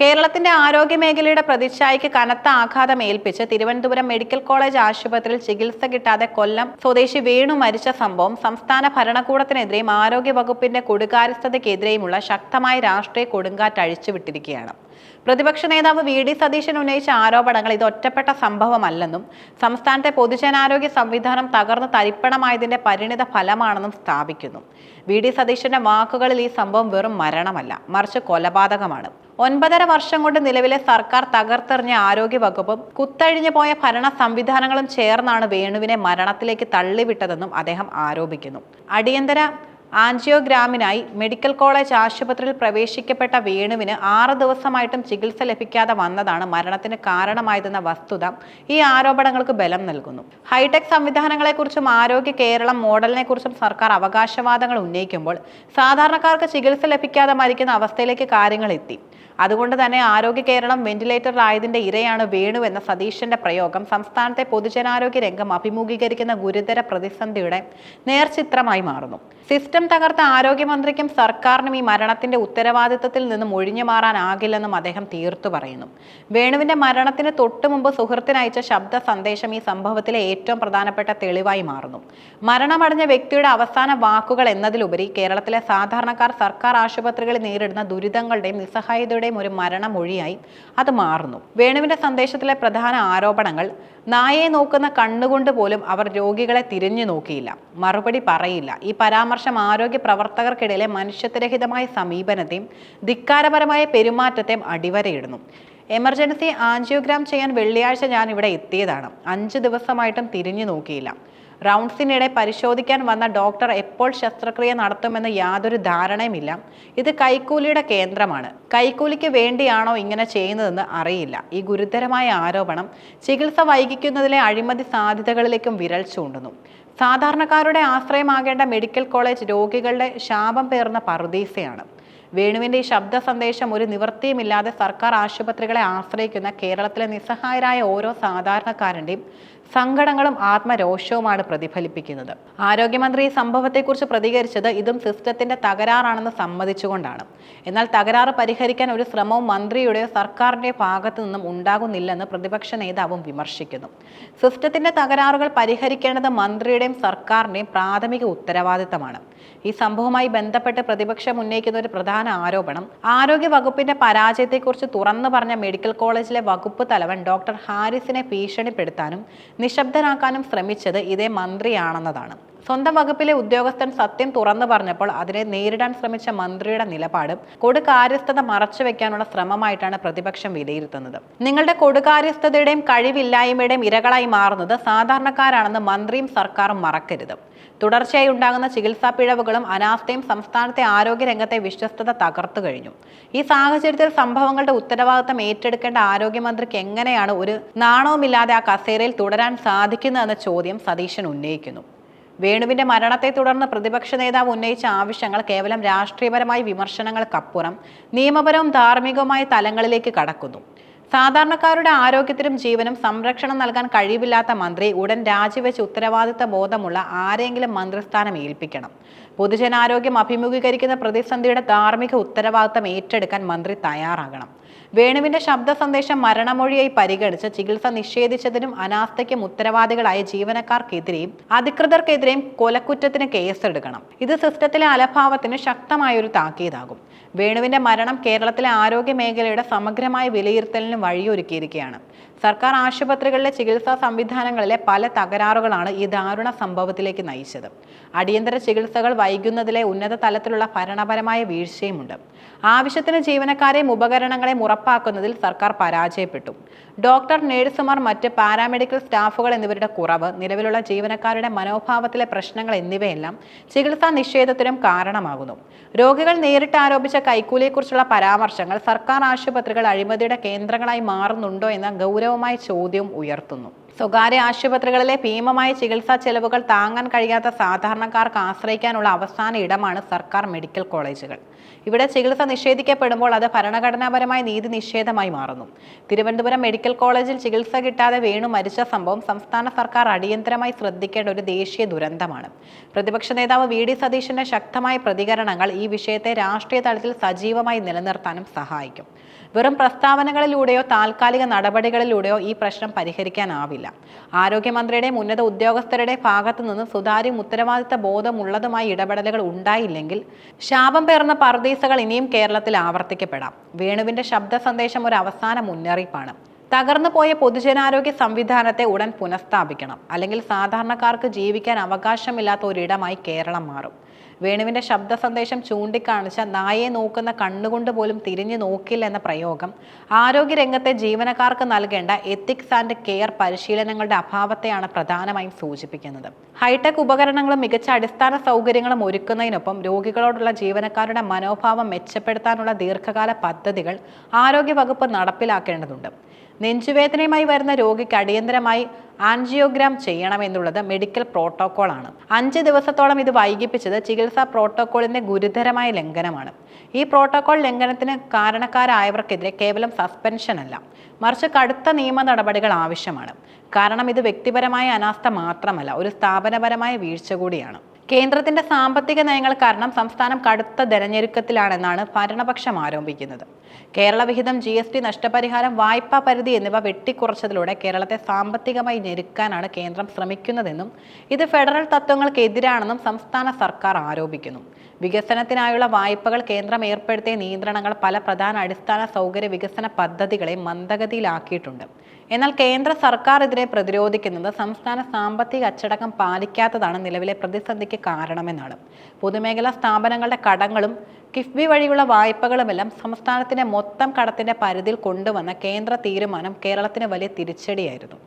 കേരളത്തിന്റെ ആരോഗ്യ മേഖലയുടെ പ്രതിച്ഛായയ്ക്ക് കനത്ത ആഘാതം ഏൽപ്പിച്ച് തിരുവനന്തപുരം മെഡിക്കൽ കോളേജ് ആശുപത്രിയിൽ ചികിത്സ കിട്ടാതെ കൊല്ലം സ്വദേശി വേണു മരിച്ച സംഭവം സംസ്ഥാന ഭരണകൂടത്തിനെതിരെയും ആരോഗ്യ വകുപ്പിന്റെ കൊടുകാര്യസ്ഥതയ്ക്കെതിരെയുമുള്ള ശക്തമായ രാഷ്ട്രീയ കൊടുങ്കാറ്റ് അഴിച്ചുവിട്ടിരിക്കുകയാണ്. പ്രതിപക്ഷ നേതാവ് വി ഡി സതീശൻ ഉന്നയിച്ച ആരോപണങ്ങൾ ഇത് ഒറ്റപ്പെട്ട സംഭവമല്ലെന്നും സംസ്ഥാനത്തെ പൊതുജനാരോഗ്യ സംവിധാനം തകർന്ന് തരിപ്പണമായതിന്റെ പരിണിത ഫലമാണെന്നും സ്ഥാപിക്കുന്നു. വി ഡി സതീശന്റെ വാക്കുകളിൽ ഈ സംഭവം വെറും മരണമല്ല മറിച്ച് കൊലപാതകമാണ്. ഒൻപതര വർഷം കൊണ്ട് നിലവിലെ സർക്കാർ തകർത്തെറിഞ്ഞ ആരോഗ്യ വകുപ്പും കുത്തഴിഞ്ഞു പോയ ഭരണ സംവിധാനങ്ങളും ചേർന്നാണ് വേണുവിനെ മരണത്തിലേക്ക് തള്ളിവിട്ടതെന്നും അദ്ദേഹം ആരോപിക്കുന്നു. അടിയന്തര ആൻജിയോഗ്രാമിനായി മെഡിക്കൽ കോളേജ് ആശുപത്രിയിൽ പ്രവേശിക്കപ്പെട്ട വേണുവിന് ആറ് ദിവസമായിട്ടും ചികിത്സ ലഭിക്കാതെ വന്നതാണ് മരണത്തിന് കാരണമായതെന്ന വസ്തുത ഈ ആരോപണങ്ങൾക്ക് ബലം നൽകുന്നു. ഹൈടെക് സംവിധാനങ്ങളെക്കുറിച്ചും ആരോഗ്യ കേരളം മോഡലിനെക്കുറിച്ചും സർക്കാർ അവകാശവാദങ്ങൾ ഉന്നയിക്കുമ്പോൾ സാധാരണക്കാർക്ക് ചികിത്സ ലഭിക്കാതെ മരിക്കുന്ന അവസ്ഥയിലേക്ക് കാര്യങ്ങൾ എത്തി. അതുകൊണ്ട് തന്നെ ആരോഗ്യ കേരളം വെന്റിലേറ്ററിലായതിന്റെ ഇരയാണ് വേണു എന്ന സതീശന്റെ പ്രയോഗം. സംസ്ഥാനത്തെ പൊതുജനാരോഗ്യ രംഗം അഭിമുഖീകരിക്കുന്ന ഗുരുതര പ്രതിസന്ധിയുടെ നേർചിത്രമായി മാറുന്നു. സിസ്റ്റം തകർത്ത ആരോഗ്യമന്ത്രിക്കും സർക്കാരിനും ഈ മരണത്തിന്റെ ഉത്തരവാദിത്തത്തിൽ നിന്നും ഒഴിഞ്ഞു മാറാനാകില്ലെന്നും അദ്ദേഹം തീർത്തു പറയുന്നു. വേണുവിന്റെ മരണത്തിന് തൊട്ടു മുമ്പ് സുഹൃത്തിനയച്ച ശബ്ദ സന്ദേശം ഈ സംഭവത്തിലെ ഏറ്റവും പ്രധാനപ്പെട്ട തെളിവായി മാറുന്നു. മരണമടഞ്ഞ വ്യക്തിയുടെ അവസാന വാക്കുകൾ എന്നതിലുപരി കേരളത്തിലെ സാധാരണക്കാർ സർക്കാർ ആശുപത്രികളിൽ നേരിടുന്ന ദുരിതങ്ങളുടെയും നിസ്സഹായതയുടെയും ഒരു മരണമൊഴിയായി അത് മാറുന്നു. വേണുവിന്റെ സന്ദേശത്തിലെ പ്രധാന ആരോപണങ്ങൾ നായയെ നോക്കുന്ന കണ്ണുകൊണ്ട് പോലും അവർ രോഗികളെ തിരിഞ്ഞു നോക്കിയില്ല. മറുപടി പറയില്ല. ഈ പരാമർശം ആരോഗ്യ പ്രവർത്തകർക്കിടയിലെ മനുഷ്യത്വരഹിതമായ സമീപനത്തെയും ധിക്കാരപരമായ പെരുമാറ്റത്തെയും അടിവരയിടുന്നു. എമർജൻസി ആൻജിയോഗ്രാം ചെയ്യാൻ വെള്ളിയാഴ്ച ഞാൻ ഇവിടെ എത്തിയതാണ്. അഞ്ച് ദിവസമായിട്ടും തിരിഞ്ഞു നോക്കിയില്ല. റൗണ്ട്സിനിടെ പരിശോധിക്കാൻ വന്ന ഡോക്ടർ എപ്പോൾ ശസ്ത്രക്രിയ നടത്തുമെന്ന് യാതൊരു ധാരണയുമില്ല. ഇത് കൈക്കൂലിയുടെ കേന്ദ്രമാണ്. കൈക്കൂലിക്ക് വേണ്ടിയാണോ ഇങ്ങനെ ചെയ്യുന്നതെന്ന് അറിയില്ല. ഈ ഗുരുതരമായ ആരോപണം ചികിത്സ വൈകിക്കുന്നതിലെ അഴിമതി സാധ്യതകളിലേക്കും വിരൽ ചൂണ്ടുന്നു. സാധാരണക്കാരുടെ ആശ്രയമാകേണ്ട മെഡിക്കൽ കോളേജ് രോഗികളുടെ ശാപം പേർന്ന പറുദീസയാണ്. വേണുവിന്റെ ഈ ശബ്ദ സന്ദേശം ഒരു നിവൃത്തിയുമില്ലാതെ സർക്കാർ ആശുപത്രികളെ ആശ്രയിക്കുന്ന കേരളത്തിലെ നിസ്സഹായരായ ഓരോ സാധാരണക്കാരന്റെയും സങ്കടങ്ങളും ആത്മരോഷവുമാണ് പ്രതിഫലിപ്പിക്കുന്നത്. ആരോഗ്യമന്ത്രി ഈ സംഭവത്തെക്കുറിച്ച് പ്രതികരിച്ചത് ഇതും സിസ്റ്റത്തിന്റെ തകരാറാണെന്ന് സമ്മതിച്ചുകൊണ്ടാണ്. എന്നാൽ തകരാറ് പരിഹരിക്കാൻ ഒരു ശ്രമവും മന്ത്രിയുടെയോ സർക്കാരിന്റെ ഭാഗത്തു നിന്നും ഉണ്ടാകുന്നില്ലെന്ന് പ്രതിപക്ഷ നേതാവും വിമർശിക്കുന്നു. സിസ്റ്റത്തിന്റെ തകരാറുകൾ പരിഹരിക്കേണ്ടത് മന്ത്രിയുടെയും സർക്കാരിന്റെയും പ്രാഥമിക ഉത്തരവാദിത്തമാണ്. ഈ സംഭവവുമായി ബന്ധപ്പെട്ട് പ്രതിപക്ഷം ഉന്നയിക്കുന്ന ഒരു പ്രധാന ആരോപണം ആരോഗ്യ വകുപ്പിന്റെ പരാജയത്തെക്കുറിച്ച് തുറന്നു പറഞ്ഞ മെഡിക്കൽ കോളേജിലെ വകുപ്പ് തലവൻ ഡോക്ടർ ഹാരിസിനെ ഭീഷണിപ്പെടുത്താനും നിശബ്ദനാക്കാനും ശ്രമിച്ചത് ഇതേ മന്ത്രിയാണെന്നതാണ് സ്വന്തം വകുപ്പിലെ ഉദ്യോഗസ്ഥൻ സത്യം തുറന്നു പറഞ്ഞപ്പോൾ അതിനെ നേരിടാൻ ശ്രമിച്ച മന്ത്രിയുടെ നിലപാടും കൊടുകാര്യസ്ഥത മറച്ചുവെക്കാനുള്ള ശ്രമമായിട്ടാണ് പ്രതിപക്ഷം വിലയിരുത്തുന്നത്. നിങ്ങളുടെ കൊടുകാര്യസ്ഥതയുടെയും കഴിവില്ലായ്മയുടെയും ഇരകളായി മാറുന്നത് സാധാരണക്കാരാണെന്ന് മന്ത്രിയും സർക്കാരും മറക്കരുത്. തുടർച്ചയായി ഉണ്ടാകുന്ന ചികിത്സാ പിഴവുകളും അനാസ്ഥയും സംസ്ഥാനത്തെ ആരോഗ്യ രംഗത്തെ വിശ്വസ്തത തകർത്തു കഴിഞ്ഞു. ഈ സാഹചര്യത്തിൽ സംഭവങ്ങളുടെ ഉത്തരവാദിത്തം ഏറ്റെടുക്കേണ്ട ആരോഗ്യമന്ത്രിക്ക് എങ്ങനെയാണ് ഒരു നാണവുമില്ലാതെ ആ കസേരയിൽ തുടരാൻ സാധിക്കുന്നതെന്ന ചോദ്യം സതീശൻ ഉന്നയിക്കുന്നു. വേണുവിന്റെ മരണത്തെ തുടർന്ന് പ്രതിപക്ഷ നേതാവ് ഉന്നയിച്ച ആവശ്യങ്ങൾ കേവലം രാഷ്ട്രീയപരമായ വിമർശനങ്ങൾക്കപ്പുറം നിയമപരവും ധാർമ്മികവുമായ തലങ്ങളിലേക്ക് കടക്കുന്നു. സാധാരണക്കാരുടെ ആരോഗ്യത്തിനും ജീവനും സംരക്ഷണം നൽകാൻ കഴിവില്ലാത്ത മന്ത്രി ഉടൻ രാജിവെച്ച് ഉത്തരവാദിത്ത ബോധമുള്ള ആരെങ്കിലും മന്ത്രിസ്ഥാനം ഏൽപ്പിക്കണം. പൊതുജനാരോഗ്യം അഭിമുഖീകരിക്കുന്ന പ്രതിസന്ധിയുടെ ധാർമ്മിക ഉത്തരവാദിത്തം ഏറ്റെടുക്കാൻ മന്ത്രി തയ്യാറാകണം. വേണുവിന്റെ ശബ്ദ സന്ദേശം മരണമൊഴിയായി പരിഗണിച്ച് ചികിത്സ നിഷേധിച്ചതിനും അനാസ്ഥയ്ക്കും ഉത്തരവാദികളായ ജീവനക്കാർക്കെതിരെയും അധികൃതർക്കെതിരെയും കൊലക്കുറ്റത്തിന് കേസെടുക്കണം. ഇത് സിസ്റ്റത്തിലെ അലഭാവത്തിന് ശക്തമായൊരു താക്കീതാകും. വേണുവിന്റെ മരണം കേരളത്തിലെ ആരോഗ്യ മേഖലയുടെ സമഗ്രമായ വിലയിരുത്തലിന് വഴിയൊരുക്കിയിരിക്കുകയാണ്. സർക്കാർ ആശുപത്രികളിലെ ചികിത്സാ സംവിധാനങ്ങളിലെ പല തകരാറുകളാണ് ഈ ദാരുണ സംഭവത്തിലേക്ക് നയിച്ചത്. അടിയന്തര ചികിത്സകൾ വൈകുന്നതിലെ ഉന്നത തലത്തിലുള്ള ഭരണപരമായ വീഴ്ചയുമുണ്ട്. ആവശ്യത്തിന് ജീവനക്കാരെയും ഉപകരണങ്ങളെയും ഉറപ്പാക്കുന്നതിൽ സർക്കാർ പരാജയപ്പെട്ടു. ഡോക്ടർ നഴ്സുമാർ മറ്റ് പാരാമെഡിക്കൽ സ്റ്റാഫുകൾ എന്നിവരുടെ കുറവ് നിലവിലുള്ള ജീവനക്കാരുടെ മനോഭാവത്തിലെ പ്രശ്നങ്ങൾ എന്നിവയെല്ലാം ചികിത്സാ നിഷേധത്തിനും കാരണമാകുന്നു. രോഗികൾ നേരിട്ട് ആരോപിച്ച കൈക്കൂലിയെക്കുറിച്ചുള്ള പരാമർശങ്ങൾ സർക്കാർ ആശുപത്രികൾ അഴിമതിയുടെ കേന്ദ്രങ്ങളായി മാറുന്നുണ്ടോ എന്ന ഗൗരവമായ ചോദ്യം ഉയർത്തുന്നു. സ്വകാര്യ ആശുപത്രികളിലെ ഭീമമായ ചികിത്സാ ചെലവുകൾ താങ്ങാൻ കഴിയാത്ത സാധാരണക്കാർക്ക് ആശ്രയിക്കാനുള്ള അവസാന ഇടമാണ് സർക്കാർ മെഡിക്കൽ കോളേജുകൾ. ഇവിടെ ചികിത്സ നിഷേധിക്കപ്പെടുമ്പോൾ അത് ഭരണഘടനാപരമായ നീതി നിഷേധമായി മാറുന്നു. തിരുവനന്തപുരം മെഡിക്കൽ കോളേജിൽ ചികിത്സ കിട്ടാതെ വേണു മരിച്ച സംഭവം സംസ്ഥാന സർക്കാർ അടിയന്തരമായി ശ്രദ്ധിക്കേണ്ട ഒരു ദേശീയ ദുരന്തമാണ്. പ്രതിപക്ഷ നേതാവ് വി ഡി സതീശന്റെ ശക്തമായ പ്രതികരണങ്ങൾ ഈ വിഷയത്തെ രാഷ്ട്രീയ തലത്തിൽ സജീവമായി നിലനിർത്താനും സഹായിക്കും. വെറും പ്രസ്താവനകളിലൂടെയോ താൽക്കാലിക നടപടികളിലൂടെയോ ഈ പ്രശ്നം പരിഹരിക്കാനാവില്ല. ആരോഗ്യമന്ത്രിയുടെയും ഉന്നത ഉദ്യോഗസ്ഥരുടെ ഭാഗത്തു നിന്ന് സുതാര്യം ഉത്തരവാദിത്ത ബോധമുള്ളതുമായ ഇടപെടലുകൾ ഉണ്ടായില്ലെങ്കിൽ ശാപം പേർന്ന പർദീസകൾ ഇനിയും കേരളത്തിൽ ആവർത്തിക്കപ്പെടാം. വേണുവിന്റെ ശബ്ദ സന്ദേശം ഒരു അവസാന മുന്നറിയിപ്പാണ്. തകർന്നു പോയ പൊതുജനാരോഗ്യ സംവിധാനത്തെ ഉടൻ പുനഃസ്ഥാപിക്കണം. അല്ലെങ്കിൽ സാധാരണക്കാർക്ക് ജീവിക്കാൻ അവകാശമില്ലാത്ത ഒരിടമായി കേരളം മാറും. വേണുവിന്റെ ശബ്ദ സന്ദേശം ചൂണ്ടിക്കാണിച്ച നായെ നോക്കുന്ന കണ്ണുകൊണ്ട് പോലും തിരിഞ്ഞു നോക്കില്ല എന്ന പ്രയോഗം. ആരോഗ്യരംഗത്തെ ജീവനക്കാർക്ക് നൽകേണ്ട എത്തിക്സ് ആൻഡ് കെയർ പരിശീലനങ്ങളുടെ അഭാവത്തെയാണ് പ്രധാനമായും സൂചിപ്പിക്കുന്നത്. ഹൈടെക് ഉപകരണങ്ങളും മികച്ച അടിസ്ഥാന സൗകര്യങ്ങളും ഒരുക്കുന്നതിനൊപ്പം രോഗികളോടുള്ള ജീവനക്കാരുടെ മനോഭാവം മെച്ചപ്പെടുത്താനുള്ള ദീർഘകാല പദ്ധതികൾ ആരോഗ്യവകുപ്പ് നടപ്പിലാക്കേണ്ടതുണ്ട്. നെഞ്ചുവേദനയുമായി വരുന്ന രോഗിക്ക് അടിയന്തരമായി ആൻജിയോഗ്രാം ചെയ്യണമെന്നുള്ളത് മെഡിക്കൽ പ്രോട്ടോക്കോളാണ്. അഞ്ച് ദിവസത്തോളം ഇത് വൈകിപ്പിച്ചത് ചികിത്സാ പ്രോട്ടോക്കോളിന്റെ ഗുരുതരമായ ലംഘനമാണ്. ഈ പ്രോട്ടോകോൾ ലംഘനത്തിന് കാരണക്കാരായവർക്കെതിരെ കേവലം സസ്പെൻഷൻ അല്ല മറിച്ച് കടുത്ത നിയമ നടപടികൾ ആവശ്യമാണ്. കാരണം ഇത് വ്യക്തിപരമായ അനാസ്ഥ മാത്രമല്ല ഒരു സ്ഥാപനപരമായ വീഴ്ച കൂടിയാണ്. കേന്ദ്രത്തിന്റെ സാമ്പത്തിക നയങ്ങൾ കാരണം സംസ്ഥാനം കടുത്ത തെരഞ്ഞെടുക്കത്തിലാണെന്നാണ് ഭരണപക്ഷം ആരോപിക്കുന്നത്. കേരള വിഹിതം ജി എസ് ടി നഷ്ടപരിഹാരം വായ്പാ പരിധി എന്നിവ വെട്ടിക്കുറച്ചതിലൂടെ കേരളത്തെ സാമ്പത്തികമായി ഞെരുക്കാനാണ് കേന്ദ്രം ശ്രമിക്കുന്നതെന്നും ഇത് ഫെഡറൽ തത്വങ്ങൾക്കെതിരാണെന്നും സംസ്ഥാന സർക്കാർ ആരോപിക്കുന്നു. വികസനത്തിനായുള്ള വായ്പകൾ കേന്ദ്രം ഏർപ്പെടുത്തിയ നിയന്ത്രണങ്ങൾ പല പ്രധാന അടിസ്ഥാന സൗകര്യ വികസന പദ്ധതികളെ മന്ദഗതിയിലാക്കിയിട്ടുണ്ട്. എന്നാൽ കേന്ദ്ര സർക്കാർ ഇതിനെ പ്രതിരോധിക്കുന്നത് സംസ്ഥാന സാമ്പത്തിക അച്ചടക്കം പാലിക്കാത്തതാണ് നിലവിലെ പ്രതിസന്ധിക്ക് കാരണമെന്നാണ്. പൊതുമേഖലാ സ്ഥാപനങ്ങളുടെ കടങ്ങളും കിഫ്ബി വഴിയുള്ള വായ്പകളുമെല്ലാം സംസ്ഥാനത്തിന്റെ മൊത്തം കടത്തിന്റെ പരിധിയിൽ കൊണ്ടുവന്ന കേന്ദ്ര തീരുമാനം കേരളത്തിന് വലിയ തിരിച്ചടിയായിരുന്നു.